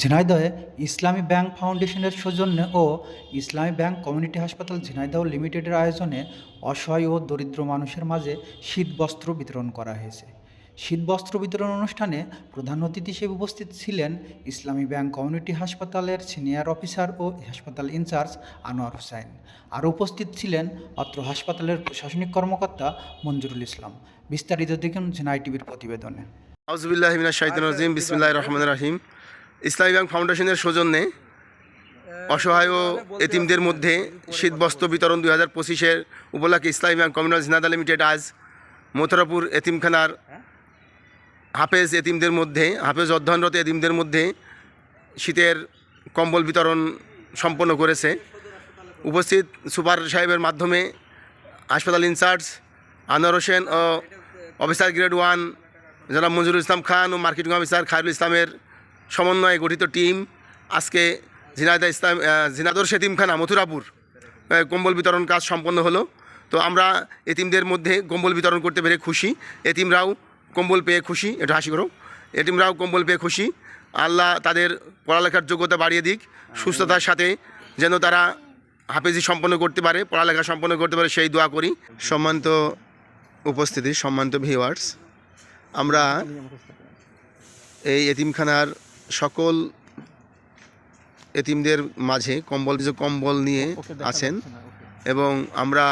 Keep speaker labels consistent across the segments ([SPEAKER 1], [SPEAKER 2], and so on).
[SPEAKER 1] ঝিনাইদহে ইসলামী bank ফাউন্ডেশনের সৌজন্যে ও ইসলামী bank community হাসপাতাল ঝিনাইদহ লিমিটেডের আয়োজনে অসহায় ও দরিদ্র মানুষের মাঝে শীতবস্ত্র বিতরণ করা হয়েছে। শীতবস্ত্র বিতরণ অনুষ্ঠানে প্রধান অতিথি হিসেবে উপস্থিত ছিলেন ইসলামী ব্যাংক কমিউনিটি হাসপাতালের সিনিয়র অফিসার ও হাসপাতাল ইনচার্জ আনোয়ার হোসেন। আরও উপস্থিত ছিলেন অত্র হাসপাতালের প্রশাসনিক কর্মকর্তা মঞ্জুরুল ইসলাম। বিস্তারিত দেখুন ঝিনাই টিভির প্রতিবেদনে।
[SPEAKER 2] আউজবিল্লাহ বিসমিল্লাহ রহমান রাহিম। ইসলামী ব্যাংক ফাউন্ডেশনের সৌজন্যে অসহায় ও এতিমদের মধ্যে শীতবস্ত্র বিতরণ দুই হাজার পঁচিশের উপলক্ষে ইসলামী ব্যাংক কমিউনাল জিনাদা লিমিটেড আজ মথুরাপুর এতিমখানার হাফেজ এতিমদের মধ্যে হাফেজ অধ্যয়নরত এতিমদের মধ্যে শীতের কম্বল বিতরণ সম্পন্ন করেছে। উপস্থিত সুপার সাহেবের মাধ্যমে হাসপাতাল ইনচার্জ আনোয়ার হোসেন ও অফিসার গ্রেড ওয়ান জনাব মঞ্জুরুল ইসলাম খান ও মার্কেটিং অফিসার খায়রুল ইসলামের সমন্বয়ে গঠিত টিম। আজকে ঝিনাইদা ইসলাম ঝিনাদর সেতিমখানা মথুরাপুর কম্বল বিতরণ কাজ সম্পন্ন হলো। তো আমরা এতিমদের মধ্যে কম্বল বিতরণ করতে পেরে খুশি। এতিমরাও কম্বল পেয়ে খুশি, এটা হাসি করো। এতিমরাও কম্বল পেয়ে খুশি। আল্লাহ তাদের পড়ালেখার যোগ্যতা বাড়িয়ে দিক, সুস্থতার সাথে যেন তারা হাফেজি সম্পন্ন করতে পারে, পড়ালেখা সম্পন্ন করতে পারে, সেই দোয়া করি। সম্মানিত উপস্থিতি, সম্মানিত ভিওয়ার্স আমরা এই এতিমখানার সকল এতিমদের মাঝে কম্বল কিছু কম্বল নিয়ে আছেন এবং আমরা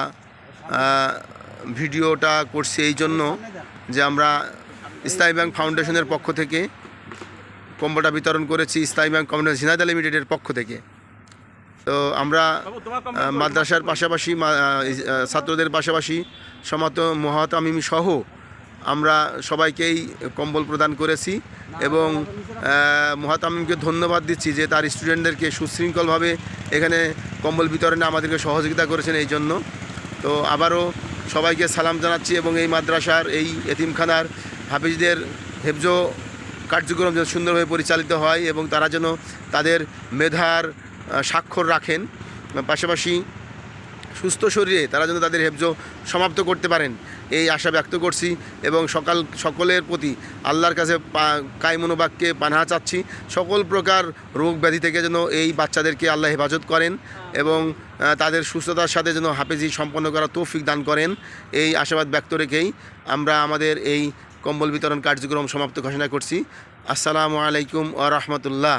[SPEAKER 2] ভিডিওটা করছি এই জন্য যে আমরা ইসলামী ব্যাংক ফাউন্ডেশনের পক্ষ থেকে কম্বলটা বিতরণ করেছি ইসলামী ব্যাংক কমিউনিটি ঝিনাইদা লিমিটেডের পক্ষ থেকে। তো আমরা মাদ্রাসার পাশাপাশি ছাত্রদের পাশাপাশি সমাত মহাতামিম সহ আমরা সবাইকেই কম্বল প্রদান করেছি এবং মহাতামিমকে ধন্যবাদ দিচ্ছি যে তার স্টুডেন্টদেরকে সুশৃঙ্খলভাবে এখানে কম্বল বিতরণে আমাদেরকে সহযোগিতা করেছেন এই জন্য। তো আবারও সবাইকে সালাম জানাচ্ছি এবং এই মাদ্রাসার এই এতিমখানার হাফিজদের হেফজ কার্যক্রম যেন সুন্দরভাবে পরিচালিত হয় এবং তারা যেন তাদের মেধার স্বাক্ষর রাখেন। পাশাপাশি সুস্থ শরীরে তারা যেন তাদের হেফজ সমাপ্ত করতে পারেন। এই আশা ব্যক্ত করছি এবং সকাল, সকলের প্রতি আল্লাহর কাছে কায়মনোবাক্যে পানাহা চাচ্ছি। সকল প্রকার রোগ ব্যাধি থেকে যেন এই বাচ্চাদেরকে আল্লাহ হেফাজত করেন এবং তাদের সুস্থতার সাথে যেন হাফেজি সম্পন্ন করা তৌফিক দান করেন। এই আশাবাদ ব্যক্ত রেখেই আমরা আমাদের এই কম্বল বিতরণ কার্যক্রম সমাপ্ত ঘোষণা করছি। আসসালামু আলাইকুম আ রহমতুল্লাহ।